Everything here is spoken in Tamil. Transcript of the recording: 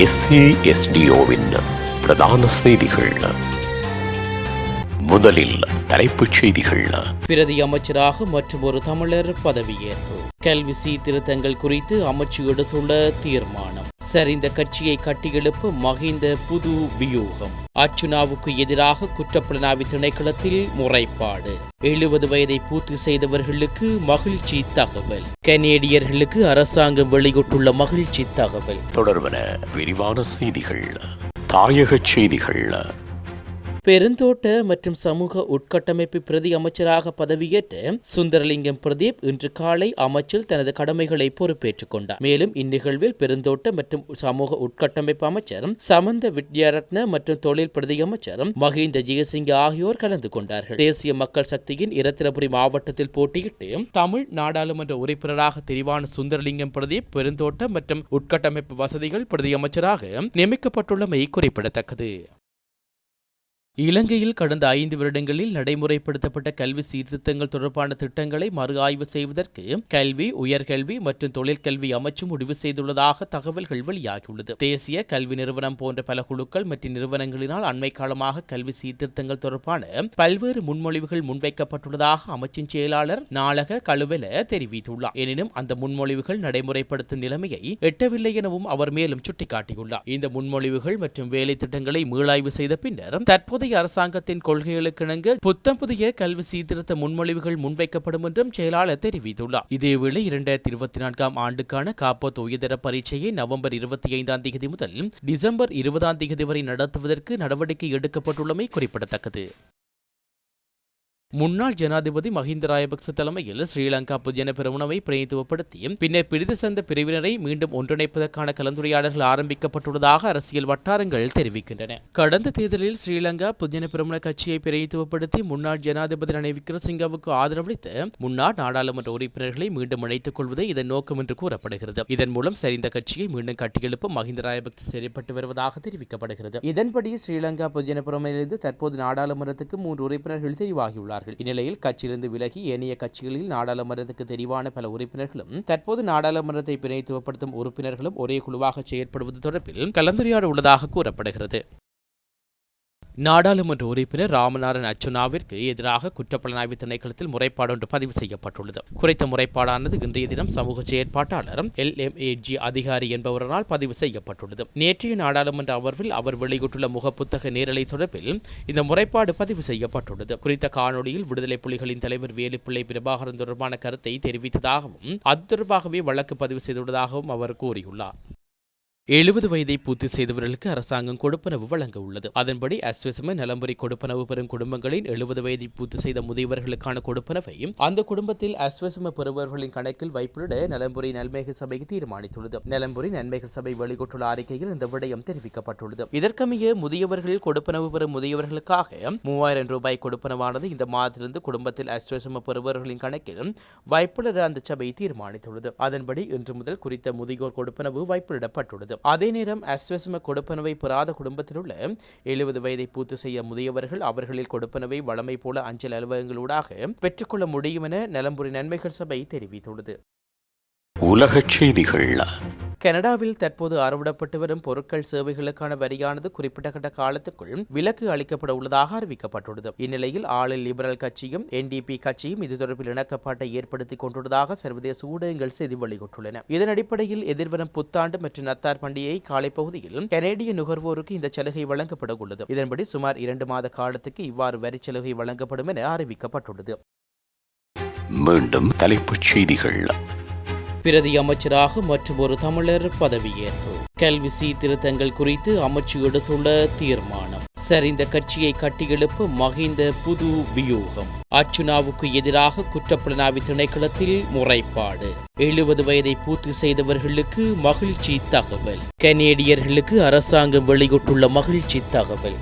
எஸ்ஏஎஸ்டிஓவின் பிரதான செய்திகள். முதலில் தலைப்புச் செய்திகள். பிரதி அமைச்சராக மற்றும் ஒரு தமிழர் பதவியேற்பு. கல்வி சீர்திருத்தங்கள் குறித்து அமைச்சு எடுத்துள்ள தீர்மானம். சரிந்த கட்சியை கட்டியெழுப்ப மகிந்த புது வியூகம். அர்ச்சுனாவுக்கு எதிராக குற்றப்புலனாய்வு திணைக்களத்தில் முறைப்பாடு. எழுபது வயதை பூர்த்தி செய்தவர்களுக்கு மகிழ்ச்சி தகவல். கனேடியர்களுக்கு அரசாங்கம் வெளியிட்டுள்ள மகிழ்ச்சி தகவல். தொடர்பன விரிவான செய்திகள் தாயகச் செய்திகள். பெருந்தோட்ட மற்றும் சமூக உட்கட்டமைப்பு பிரதி அமைச்சராக பதவியேற்ற சுந்தரலிங்கம் பிரதீப் இன்று காலை அமைச்சில் தனது கடமைகளை பொறுப்பேற்றுக் கொண்டார். மேலும் இந்நிகழ்வில் பெருந்தோட்ட மற்றும் சமூக உட்கட்டமைப்பு அமைச்சர் சமந்த வித்யாரத்ன மற்றும் தொழில் பிரதி அமைச்சர் மஹிந்த ஜெயசிங்க ஆகியோர் கலந்து கொண்டார்கள். தேசிய மக்கள் சக்தியின் இரத்தினபுரி மாவட்டத்தில் போட்டியிட்டு தமிழ் நாடாளுமன்ற உறுப்பினராக தெரிவான சுந்தரலிங்கம் பிரதீப் பெருந்தோட்ட மற்றும் உட்கட்டமைப்பு வசதிகள் பிரதி அமைச்சராக நியமிக்கப்பட்டுள்ளமை குறிப்பிடத்தக்கது. இலங்கையில் கடந்த ஐந்து வருடங்களில் நடைமுறைப்படுத்தப்பட்ட கல்வி சீர்திருத்தங்கள் தொடர்பான திட்டங்களை மறு ஆய்வு செய்வதற்கு கல்வி உயர்கல்வி மற்றும் தொழிற்கல்வி அமைச்சு முடிவு செய்துள்ளதாக தகவல்கள் வெளியாகியுள்ளது. தேசிய கல்வி நிறுவனம் போன்ற பல குழுக்கள் மற்றும் நிறுவனங்களினால் அண்மை காலமாக கல்வி சீர்திருத்தங்கள் தொடர்பான பல்வேறு முன்மொழிவுகள் முன்வைக்கப்பட்டுள்ளதாக அமைச்சின் செயலாளர் நாளக கழுவல தெரிவித்துள்ளார். எனினும் அந்த முன்மொழிவுகள் நடைமுறைப்படுத்தும் நிலைமையை எட்டவில்லை எனவும் அவர் மேலும் சுட்டிக்காட்டியுள்ளார். இந்த முன்மொழிவுகள் மற்றும் வேலை திட்டங்களை மீளாய்வு செய்த பின்னர் தற்போதைய அரசாங்கத்தின் கொள்கைகளுக்கிணங்க புத்தம் புதிய கல்வி சீர்திருத்த முன்மொழிவுகள் முன்வைக்கப்படும் என்றும் செயலாளர் தெரிவித்துள்ளார். இதேவேளை இரண்டாயிரத்தி இருபத்தி நான்காம் ஆண்டுக்கான காப்பத் உயர்தர பரீட்சையை நவம்பர் இருபத்தி ஐந்தாம் தேதி முதல் டிசம்பர் இருபதாம் தேதி வரை நடத்துவதற்கு நடவடிக்கை எடுக்கப்பட்டுள்ளமை குறிப்பிடத்தக்கது. முன்னாள் ஜனாதிபதி மஹிந்த ராயபக்ச தலைமையில் ஸ்ரீலங்கா பொதுஜன பெருமுனவை பிரதித்துவப்படுத்தி பின்னர் பிரிது சந்த பிரிவினரை மீண்டும் ஒன்றிணைப்பதற்கான கலந்துரையாடல்கள் ஆரம்பிக்கப்பட்டுள்ளதாக அரசியல் வட்டாரங்கள் தெரிவிக்கின்றன. கடந்த தேர்தலில் ஸ்ரீலங்கா பொதுஜன பெருமுன கட்சியை பிரதிநிதித்துவப்படுத்தி முன்னாள் ஜனாதிபதி ரணில் விக்ரமசிங்கவுக்கு ஆதரவளித்து முன்னாள் நாடாளுமன்ற உறுப்பினர்களை மீண்டும் இணைத்துக் கொள்வதே இதன் நோக்கம் என்று கூறப்படுகிறது. இதன் மூலம் சரிந்த கட்சியை மீண்டும் கட்டியெழுப்ப மஹிந்த ராயபக்ச செயல்பட்டு வருவதாக தெரிவிக்கப்படுகிறது. இதன்படி ஸ்ரீலங்கா பொதுஜன பெருமையிலிருந்து தற்போது நாடாளுமன்றத்துக்கு மூன்று உறுப்பினர்கள் தெரிவாகியுள்ளார் உள்ளார்கள் இந்நிலையில் கட்சியிலிருந்து விலகி ஏனைய கட்சிகளில் நாடாளுமன்றத்துக்கு தெரிவான பல உறுப்பினர்களும் தற்போது நாடாளுமன்றத்தை பிரதித்துவப்படுத்தும் உறுப்பினர்களும் ஒரே குழுவாக செயற்படுவது தொடர்பில் கலந்துரையாட உள்ளதாக கூறப்படுகிறது. நாடாளுமன்ற உறுப்பினர் ராமநாதன் அச்சுனாவிற்கு எதிராக குற்றப்புலனாய்வு திணைக்களத்தில் முறைப்பாடு ஒன்று பதிவு செய்யப்பட்டுள்ளது. குறித்த முறைப்பாடானது இன்றைய தினம் சமூக செயற்பாட்டாளரும் எல் எம் ஏஜி அதிகாரி என்பவரால் பதிவு செய்யப்பட்டுள்ளது. நேற்றைய நாடாளுமன்ற அமர்வில் அவர் வெளியிட்டுள்ள முகப்புத்தக நேரலை தொடர்பில் இந்த முறைப்பாடு பதிவு செய்யப்பட்டுள்ளது. குறித்த காணொலியில் விடுதலை புலிகளின் தலைவர் வேலுப்பிள்ளை பிரபாகரன் தொடர்பான கருத்தை தெரிவித்ததாகவும் அது தொடர்பாகவே வழக்கு பதிவு செய்துள்ளதாகவும் அவர் கூறியுள்ளார். எழுபது வயதை பூர்த்தி செய்தவர்களுக்கு அரசாங்கம் கொடுப்பனவு வழங்க உள்ளது. அதன்படி அஸ்வசம நலம்புரி கொடுப்பனவு பெறும் குடும்பங்களின் எழுபது வயதை பூர்த்தி செய்த முதியவர்களுக்கான கொடுப்பனவை அந்த குடும்பத்தில் அஸ்வசம பெறுபவர்களின் கணக்கில் வைப்பிட நலம்புரி நன்மைகள் சபை தீர்மானித்துள்ளது. நலம்புரி நன்மைகள் சபை வெளியிட்டுள்ள அறிக்கையில் இந்த விடயம் தெரிவிக்கப்பட்டுள்ளது. இதற்கமைய முதியவர்கள் கொடுப்பனவு பெறும் முதியவர்களுக்காக மூவாயிரம் ரூபாய் கொடுப்பனவானது இந்த மாதத்திலிருந்து குடும்பத்தில் அஸ்வசம பெறுபவர்களின் கணக்கில் வைப்பிட அந்த சபை தீர்மானித்துள்ளது. அதன்படி இன்று முதல் குறித்த முதியோர் கொடுப்பனவு வைப்பிடப்பட்டுள்ளது அதே நேரம் அஸ்வசம கொடுப்பனவை பெறாத குடும்பத்தில் உள்ள எழுபது வயதை பூர்த்தி செய்ய முதியவர்கள் அவர்களில் கொடுப்பனவை வளமை போல அஞ்சல் அலுவலகங்களூடாக பெற்றுக்கொள்ள முடியும் என நலம்புரி நன்மைகள் சபை தெரிவித்துள்ளது. உலகச் செய்திகள் கனடாவில் தற்போது அறவிடப்பட்டு வரும் பொருட்கள் சேவைகளுக்கான வரியானது குறிப்பிட்ட காலத்துக்குள் விலக்கு அளிக்கப்பட உள்ளதாக அறிவிக்கப்பட்டுள்ளது. இந்நிலையில் ஆளில் லிபரல் கட்சியும் என்டிபி கட்சியும் இது தொடர்பில் இணக்கப்பாட்டை ஏற்படுத்திக் கொண்டுள்ளதாக சர்வதேச ஊடகங்கள் செய்தி வெளியிட்டுள்ளன. இதன் அடிப்படையில் எதிர்வரும் புத்தாண்டு மற்றும் நத்தார் பண்டிகை காலை பகுதியில் கனேடிய நுகர்வோருக்கு இந்த சலுகை வழங்கப்பட உள்ளது இதன்படி சுமார் இரண்டு மாத காலத்துக்கு இவ்வாறு வரி சலுகை வழங்கப்படும் என அறிவிக்கப்பட்டுள்ளது. மீண்டும் தலைப்புச் செய்திகள். பிரதி அமைச்சராக மற்றும் ஒரு தமிழர் பதவியேற்பு. கல்வி சீர்திருத்தங்கள் குறித்து அமைச்சு எடுத்துள்ள தீர்மானம். சரிந்த கட்சியை கட்டியெழுப்ப மகிந்த புது வியூகம். அர்ச்சுனாவுக்கு எதிராக குற்றப்புலனாய்வு திணைக்களத்தில் முறைப்பாடு. எழுபது வயதை பூர்த்தி செய்தவர்களுக்கு மகிழ்ச்சி தகவல். கனேடியர்களுக்கு அரசாங்கம் வெளியிட்டுள்ள மகிழ்ச்சி தகவல்.